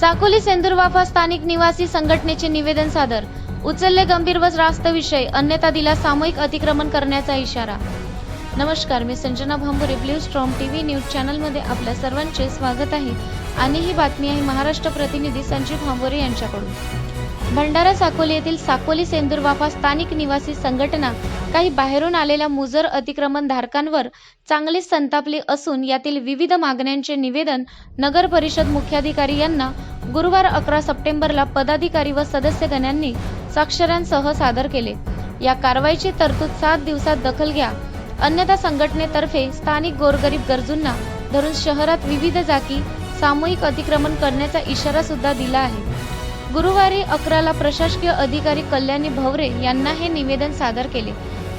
साकोली सेंदुरवाफा स्थानिक निवासी संघटनेचे निवेदन सादर. उचलले गंभीर व रास्त विषय. अन्यथा दिला सामूहिक अतिक्रमण करण्याचा इशारा. नमस्कार मी Sanjana Bhambure blue storm TV news चॅनलमध्ये आपल्या सर्वांचे स्वागत आहे. आणि ही बातमी आहे महाराष्ट्र प्रतिनिधी संजीव भांबोरे यांच्याकडून. भंडारा साकोली येथील साकोली सेंदुरवाफा स्थानिक निवासी संघटना काही बाहेरून आलेल्या मुजर अतिक्रमण धारकांवर चांगलीच संतापली असून यातील विविध मागण्यांचे निवेदन नगर परिषद मुख्याधिकारी यांना गुरुवार अकरा सप्टेंबरला पदाधिकारी व सदस्यगणांनी साक्षरांसह सादर केले. या कारवाईची तरतूद सात दिवसात दखल घ्या. अन्यथा संघटनेतर्फे स्थानिक गोरगरीब गरजूंना धरून शहरात विविध जागी सामूहिक अतिक्रमण करण्याचा इशारा सुद्धा दिला आहे. गुरुवारी अकराला प्रशासकीय अधिकारी कल्याणी भवरे यांना हे निवेदन सादर केले.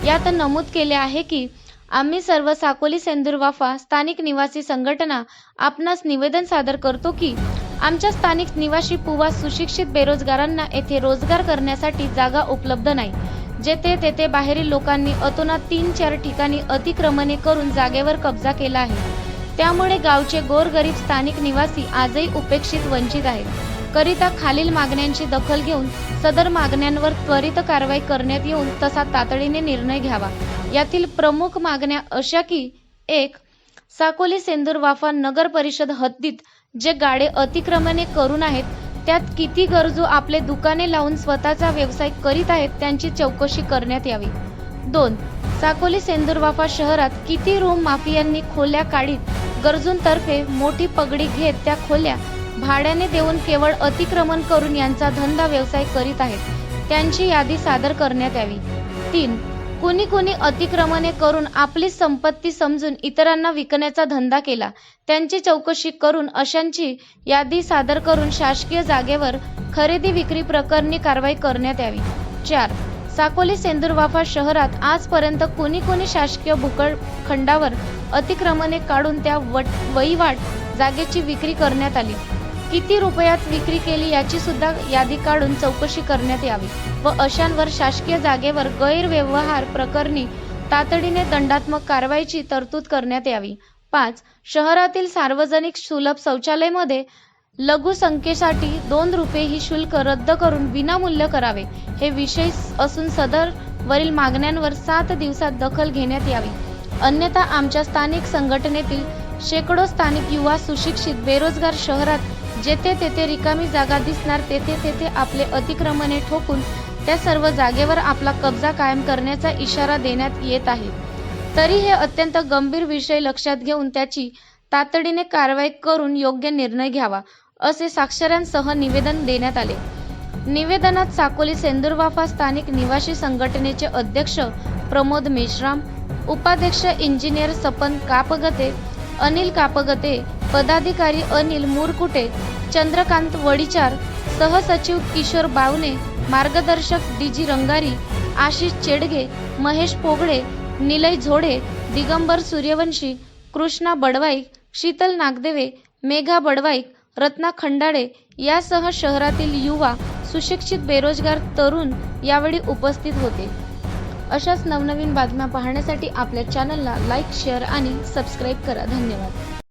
यात नमूद केले आहे की आम्ही सर्व साकोली सेंदुरवाफा स्थानिक निवासी संघटना आपणास निवेदन सादर करतो की आमच्या स्थानिक निवासी पुवा सुशिक्षित बेरोजगारांना येथे रोजगार करण्यासाठी जागा उपलब्ध नाही. जेथे तेथे बाहेरील लोकांनी अतोना तीन चार ठिकाणी अतिक्रमणे करून जागेवर कब्जा केला आहे. त्यामुळे गावचे गोरगरीब स्थानिक निवासी आजही उपेक्षित वंचित आहेत. करिता खालील मागण्यांची दखल घेऊन सदर मागण्यांवर त्वरित कारवाई करण्यात येऊन तसा तातडीने निर्णय घ्यावा. यातील प्रमुख मागण्या अशा की एक साकोली सेंदूरवाफा नगर परिषद हद्दीत जे गाडे अतिक्रमणे करून आहेत त्यात किती गरजू आपले दुकाने लावून स्वतःचा व्यवसाय करीत आहेत त्यांची चौकशी करण्यात यावी. दोन साकोली सेंदुरवाफा शहरात किती रूम माफियांनी खोल्या काढीत गरजूंतर्फे मोठी पगडी घेत त्या खोल्या भाड्याने देऊन केवळ अतिक्रमण करून यांचा धंदा व्यवसाय करीत आहेत. त्यांची यादी सादर करण्यात यावी. तीन कुणी कुणी अतिक्रमणे करून आपली संपत्ती समजून इतरांना विकण्याचा धंदा केला. त्यांची चौकशी करून अशांची यादी सादर करून शासकीय जागेवर खरेदी विक्री प्रकरणी कारवाई करण्यात यावी. चार साकोली सेंदुरवाफा शहरात आजपर्यंत कुणी कुणी शासकीय भूखंडावर अतिक्रमणे काढून त्या वट वहिवाट जागेची विक्री करण्यात आली. किती रुपयात विक्री केली याची सुद्धा यादी काढून चौकशी करण्यात यावी व अशांवर शासकीय जागेवर गैरव्यवहार प्रकरणी तातडीने दंडात्मक कारवाईची तरतूद करण्यात यावी. पाच शहरातील सार्वजनिक सुलभ शौचालयमध्ये लघु संख्येसाठी दोन रुपये ही शुल्क रद्द करून विनामूल्य करावे. हे विषय असून सदर वरील मागण्यांवर सात दिवसात दखल घेण्यात यावी. अन्यथा आमच्या स्थानिक संघटनेतील शेकडो स्थानिक युवा सुशिक्षित बेरोजगार शहरात जेथे तेथे रिकामी जागा दिसणार तेथे तेथे आपले अतिक्रमणे ठोकून त्या सर्व जागेवर आपला कब्जा कायम करण्याचा इशारा देण्यात येत आहे. तरी हे अत्यंत गंभीर विषय लक्षात घेऊन त्याची तातडीने कारवाई करून योग्य निर्णय घ्यावा असे साक्षऱ्यांसह निवेदन देण्यात आले. निवेदनात साकोली सेंदुरवाफा स्थानिक निवासी संघटनेचे अध्यक्ष प्रमोद मेश्राम उपाध्यक्ष इंजिनियर सपन कापगते अनिल कापगते पदाधिकारी अनिल मुरकुटे चंद्रकांत वडिचार सहसचिव किशोर बावने मार्गदर्शक डीजी रंगारी आशिष चेडगे महेश पोगळे निलय झोडे दिगंबर सूर्यवंशी कृष्णा बडवाईक शीतल नागदेवे मेघा बडवाईक रत्ना खंडाळे यासह शहरातील युवा सुशिक्षित बेरोजगार तरुण यावेळी उपस्थित होते. अशाच नवनवीन बातम्या पाहण्यासाठी आपल्या चॅनलला लाईक शेअर आणि सबस्क्राईब करा. धन्यवाद.